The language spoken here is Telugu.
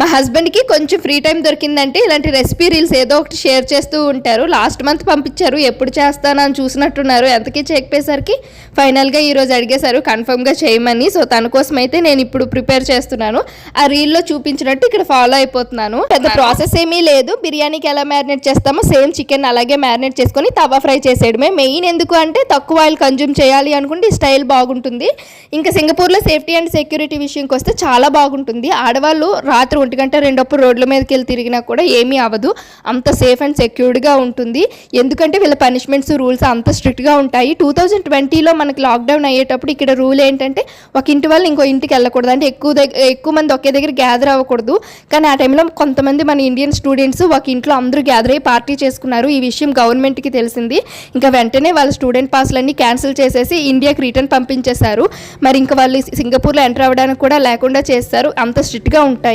మా హస్బెండ్కి కొంచెం ఫ్రీ టైం దొరికిందంటే ఇలాంటి రెసిపీ రీల్స్ ఏదో ఒకటి షేర్ చేస్తూ ఉంటారు. లాస్ట్ మంత్ పంపించారు. ఎప్పుడు చేస్తానని చూసినట్టున్నారు. ఎంతకీ చేయకపోయేసరికి ఫైనల్గా ఈరోజు అడిగేశారు. కన్ఫర్మ్గా చేయమని. సో తన కోసం అయితే నేను ఇప్పుడు ప్రిపేర్ చేస్తున్నాను. ఆ రీల్లో చూపించినట్టు ఇక్కడ ఫాలో అయిపోతున్నాను. పెద్ద ప్రాసెస్ ఏమీ లేదు. బిర్యానీకి ఎలా మ్యారినేట్ చేస్తామో సేమ్ చికెన్ అలాగే మ్యారినేట్ చేసుకొని తవా ఫ్రై చేసేయడమే. మెయిన్ ఎందుకు అంటే తక్కువ ఆయిల్ కన్జ్యూమ్ చేయాలి అనుకుంటే ఈ స్టైల్ బాగుంటుంది. ఇంకా సింగపూర్లో సేఫ్టీ అండ్ సెక్యూరిటీ విషయంకి వస్తే చాలా బాగుంటుంది. ఆడవాళ్ళు రాత్రి ఒంటి గంట రెండప్పుడు రోడ్ల మీదకి వెళ్ళి తిరిగినా కూడా ఏమీ అవ్వదు. అంత సేఫ్ అండ్ సెక్యూర్డ్గా ఉంటుంది. ఎందుకంటే వీళ్ళ పనిష్మెంట్స్ రూల్స్ అంత స్ట్రిక్ట్గా ఉంటాయి. టూ థౌజండ్ ట్వంటీలో మనకి లాక్డౌన్ అయ్యేటప్పుడు ఇక్కడ రూల్ ఏంటంటే ఒక ఇంటి వాళ్ళు ఇంకో ఇంటికి వెళ్ళకూడదు. అంటే ఎక్కువ దగ్గర ఎక్కువ మంది ఒకే దగ్గర గ్యాదర్ అవ్వకూడదు. కానీ ఆ టైంలో కొంతమంది మన ఇండియన్ స్టూడెంట్స్ ఒక ఇంట్లో అందరూ గ్యాదర్ అయ్యి పార్టీ చేసుకున్నారు. ఈ విషయం గవర్నమెంట్కి తెలిసింది. ఇంకా వెంటనే వాళ్ళ స్టూడెంట్ పాస్లన్నీ క్యాన్సిల్ చేసేసి ఇండియాకి రిటర్న్ పంపించేశారు. మరి ఇంకా వాళ్ళు సింగపూర్లో ఎంటర్ అవ్వడానికి కూడా లేకుండా చేస్తారు. అంత స్ట్రిక్ట్గా ఉంటాయి.